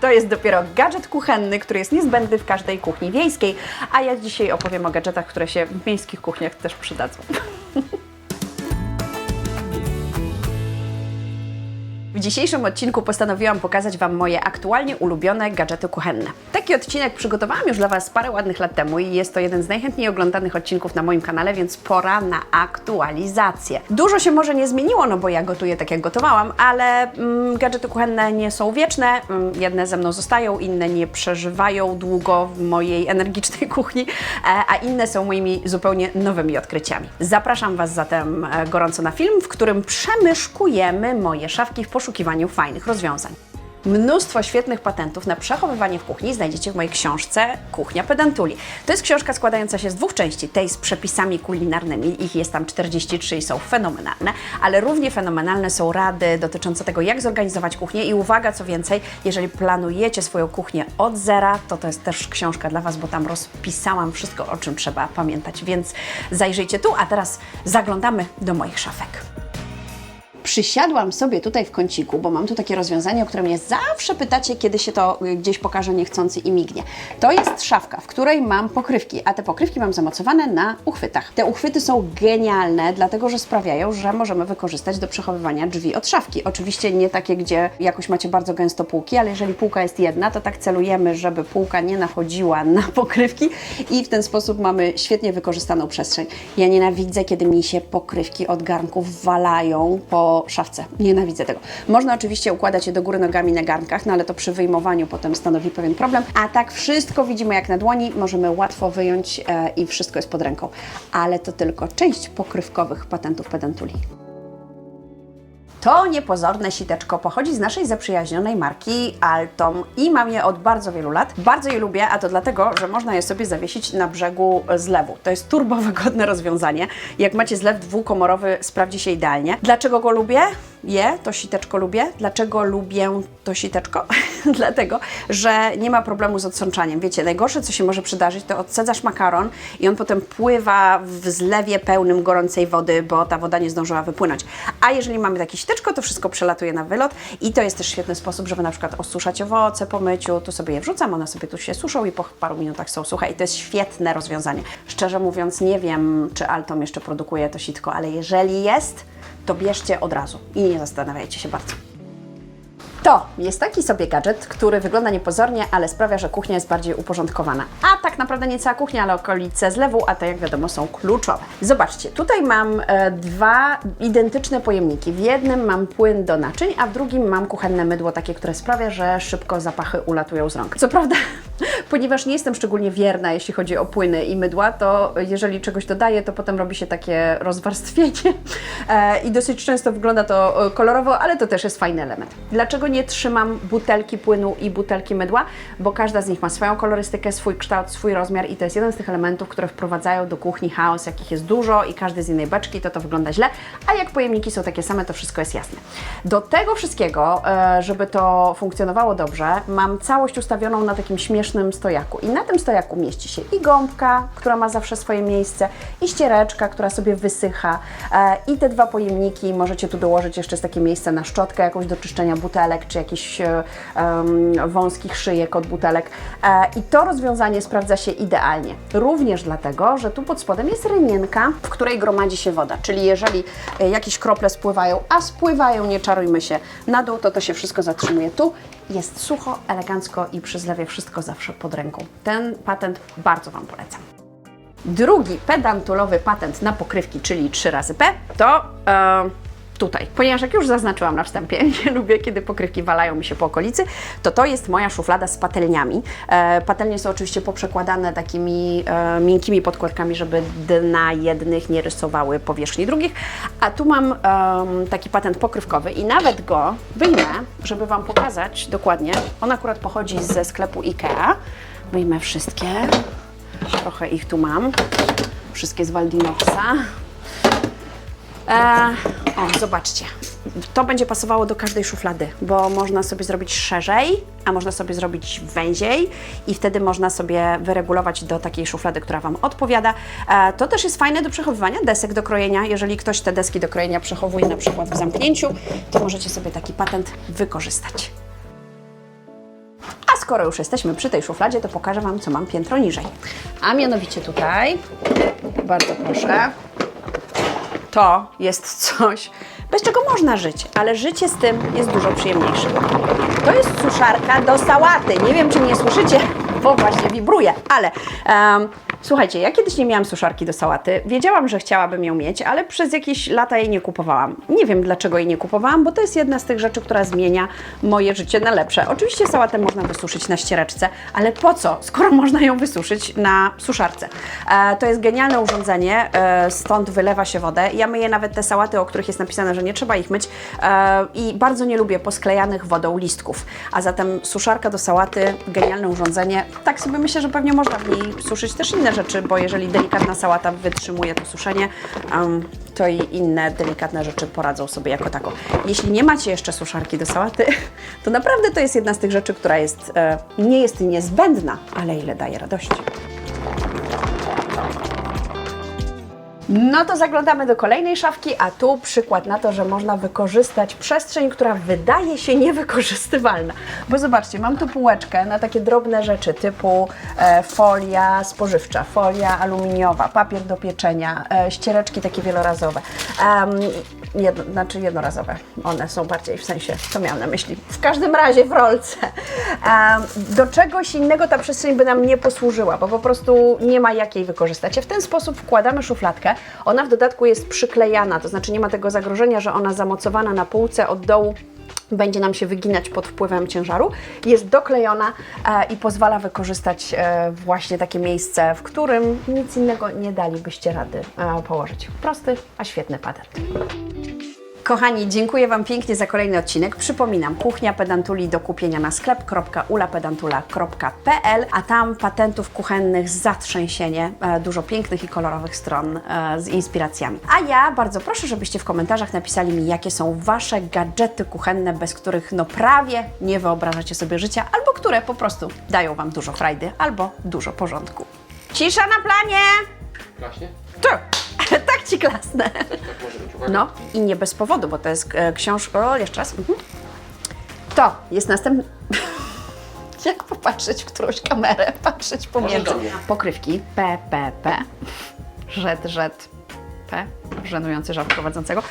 To jest dopiero gadżet kuchenny, który jest niezbędny w każdej kuchni wiejskiej, a ja dzisiaj opowiem o gadżetach, które się w miejskich kuchniach też przydadzą. W dzisiejszym odcinku postanowiłam pokazać Wam moje aktualnie ulubione gadżety kuchenne. Taki odcinek przygotowałam już dla Was parę ładnych lat temu i jest to jeden z najchętniej oglądanych odcinków na moim kanale, więc pora na aktualizację. Dużo się może nie zmieniło, no bo ja gotuję tak jak gotowałam, ale mm, gadżety kuchenne nie są wieczne. Mm, jedne ze mną zostają, inne nie przeżywają długo w mojej energicznej kuchni, e, a inne są moimi zupełnie nowymi odkryciami. Zapraszam Was zatem e, gorąco na film, w którym przemyszkujemy moje szafki w poszukiwaniu fajnych rozwiązań. Mnóstwo świetnych patentów na przechowywanie w kuchni znajdziecie w mojej książce Kuchnia Pedantuli. To jest książka składająca się z dwóch części, tej z przepisami kulinarnymi, ich jest tam 43 i są fenomenalne, ale równie fenomenalne są rady dotyczące tego, jak zorganizować kuchnię i uwaga, co więcej, jeżeli planujecie swoją kuchnię od zera, to to jest też książka dla Was, bo tam rozpisałam wszystko, o czym trzeba pamiętać, więc zajrzyjcie tu, a teraz zaglądamy do moich szafek. Przysiadłam sobie tutaj w kąciku, bo mam tu takie rozwiązanie, o które mnie zawsze pytacie, kiedy się to y, gdzieś pokaże niechcący i mignie. To jest szafka, w której mam pokrywki, a te pokrywki mam zamocowane na uchwytach. Te uchwyty są genialne, dlatego że sprawiają, że możemy wykorzystać do przechowywania drzwi od szafki. Oczywiście nie takie, gdzie jakoś macie bardzo gęsto półki, ale jeżeli półka jest jedna, to tak celujemy, żeby półka nie nachodziła na pokrywki i w ten sposób mamy świetnie wykorzystaną przestrzeń. Ja nienawidzę, kiedy mi się pokrywki od garnków walają po szafce. Nienawidzę tego. Można oczywiście układać je do góry nogami na garnkach, no ale to przy wyjmowaniu potem stanowi pewien problem. A tak wszystko widzimy jak na dłoni, możemy łatwo wyjąć e, i wszystko jest pod ręką. Ale to tylko część pokrywkowych patentów pedantuli. To niepozorne siteczko pochodzi z naszej zaprzyjaźnionej marki Altom i mam je od bardzo wielu lat. Bardzo je lubię, a to dlatego, że można je sobie zawiesić na brzegu zlewu. To jest turbo wygodne rozwiązanie. Jak macie zlew dwukomorowy, sprawdzi się idealnie. Dlaczego go lubię? Je, to siteczko lubię. Dlaczego lubię to siteczko? Dlatego, że nie ma problemu z odsączaniem. Wiecie, najgorsze, co się może przydarzyć, to odsadzasz makaron i on potem pływa w zlewie pełnym gorącej wody, bo ta woda nie zdążyła wypłynąć. A jeżeli mamy takie siteczko, to wszystko przelatuje na wylot i to jest też świetny sposób, żeby na przykład osuszać owoce po myciu. Tu sobie je wrzucam, one sobie tu się suszą i po paru minutach są suche i to jest świetne rozwiązanie. Szczerze mówiąc, nie wiem, czy Altom jeszcze produkuje to sitko, ale jeżeli jest, to bierzcie od razu i nie zastanawiajcie się bardzo. To jest taki sobie gadżet, który wygląda niepozornie, ale sprawia, że kuchnia jest bardziej uporządkowana. A tak naprawdę nie cała kuchnia, ale okolice zlewu, a te jak wiadomo są kluczowe. Zobaczcie, tutaj mam e, dwa identyczne pojemniki. W jednym mam płyn do naczyń, a w drugim mam kuchenne mydło, takie, które sprawia, że szybko zapachy ulatują z rąk. Co prawda, ponieważ nie jestem szczególnie wierna, jeśli chodzi o płyny i mydła, to jeżeli czegoś dodaję, to potem robi się takie rozwarstwienie e, i dosyć często wygląda to e, kolorowo, ale to też jest fajny element. Dlaczego nie trzymam butelki płynu i butelki mydła? Bo każda z nich ma swoją kolorystykę, swój kształt, swój rozmiar i to jest jeden z tych elementów, które wprowadzają do kuchni chaos, jakich jest dużo i każdy z innej beczki, to to wygląda źle, a jak pojemniki są takie same, to wszystko jest jasne. Do tego wszystkiego, e, żeby to funkcjonowało dobrze, mam całość ustawioną na takim śmiesznym stojaku i na tym stojaku mieści się i gąbka, która ma zawsze swoje miejsce, i ściereczka, która sobie wysycha e, i te dwa pojemniki, możecie tu dołożyć jeszcze takie miejsce na szczotkę jakąś do czyszczenia butelek, czy jakichś e, wąskich szyjek od butelek. E, I to rozwiązanie sprawdza się idealnie. Również dlatego, że tu pod spodem jest rynienka, w której gromadzi się woda. Czyli jeżeli jakieś krople spływają, a spływają, nie czarujmy się, na dół, to to się wszystko zatrzymuje tu. Jest sucho, elegancko i przy zlewie wszystko zawsze pod ręką. Ten patent bardzo Wam polecam. Drugi pedantulowy patent na pokrywki, czyli 3 razy P, to e, tutaj. Ponieważ jak już zaznaczyłam na wstępie, nie lubię, kiedy pokrywki walają mi się po okolicy, to to jest moja szuflada z patelniami. E, patelnie są oczywiście poprzekładane takimi e, miękkimi podkładkami, żeby dna jednych nie rysowały powierzchni drugich. A tu mam em, taki patent pokrywkowy i nawet go wyjmę, żeby Wam pokazać dokładnie. On akurat pochodzi ze sklepu IKEA. Wyjmę wszystkie. Trochę ich tu mam. Wszystkie z Waldinoxa. E, o, zobaczcie. To będzie pasowało do każdej szuflady, bo można sobie zrobić szerzej, a można sobie zrobić węziej i wtedy można sobie wyregulować do takiej szuflady, która Wam odpowiada. E, to też jest fajne do przechowywania desek do krojenia. Jeżeli ktoś te deski do krojenia przechowuje na przykład w zamknięciu, to możecie sobie taki patent wykorzystać. skoro już jesteśmy przy tej szufladzie, to pokażę Wam, co mam piętro niżej. A mianowicie tutaj, bardzo proszę, to jest coś, bez czego można żyć, ale życie z tym jest dużo przyjemniejsze. To jest suszarka do sałaty. Nie wiem, czy mnie słyszycie, bo właśnie wibruje, ale em, słuchajcie, ja kiedyś nie miałam suszarki do sałaty. Wiedziałam, że chciałabym ją mieć, ale przez jakieś lata jej nie kupowałam. Nie wiem, dlaczego jej nie kupowałam, bo to jest jedna z tych rzeczy, która zmienia moje życie na lepsze. Oczywiście sałatę można wysuszyć na ściereczce, ale po co, skoro można ją wysuszyć na suszarce? E, to jest genialne urządzenie, e, stąd wylewa się wodę. Ja myję nawet te sałaty, o których jest napisane, że nie trzeba ich myć e, i bardzo nie lubię posklejanych wodą listków. A zatem suszarka do sałaty, genialne urządzenie. Tak sobie myślę, że pewnie można w niej suszyć też inne rzeczy, bo jeżeli delikatna sałata wytrzymuje to suszenie, em, to i inne delikatne rzeczy poradzą sobie jako tako. Jeśli nie macie jeszcze suszarki do sałaty, to naprawdę to jest jedna z tych rzeczy, która jest, e, nie jest niezbędna, ale ile daje radości. No to zaglądamy do kolejnej szafki, a tu przykład na to, że można wykorzystać przestrzeń, która wydaje się niewykorzystywalna. Bo zobaczcie, mam tu półeczkę na takie drobne rzeczy typu e, folia spożywcza, folia aluminiowa, papier do pieczenia, e, ściereczki takie wielorazowe. Jedno, znaczy jednorazowe. One są bardziej w sensie, co miałam na myśli. W każdym razie w rolce. Do czegoś innego ta przestrzeń by nam nie posłużyła, bo po prostu nie ma jak jej wykorzystać. W ten sposób wkładamy szufladkę. Ona w dodatku jest przyklejana, to znaczy nie ma tego zagrożenia, że ona zamocowana na półce od dołu będzie nam się wyginać pod wpływem ciężaru. Jest doklejona e, i pozwala wykorzystać e, właśnie takie miejsce, w którym nic innego nie dalibyście rady e, położyć. Prosty, a świetny patent. Kochani, dziękuję Wam pięknie za kolejny odcinek. Przypominam, kuchnia pedantuli do kupienia na sklep.ulapedantula.pl, a tam patentów kuchennych zatrzęsienie, e, dużo pięknych i kolorowych stron e, z inspiracjami. A ja bardzo proszę, żebyście w komentarzach napisali mi, jakie są Wasze gadżety kuchenne, bez których no prawie nie wyobrażacie sobie życia, albo które po prostu dają Wam dużo frajdy, albo dużo porządku. Cisza na planie! Właśnie? Tak, Ci klasnę. Tak może być. Uwaga. No i nie bez powodu, bo to jest e, książka. O, jeszcze raz. Mhm. To jest następny. Jak popatrzeć w którąś kamerę? Patrzeć pomiędzy. do mnie. Pokrywki PPP. Rzet, rzet. P. Żenujący żart prowadzącego.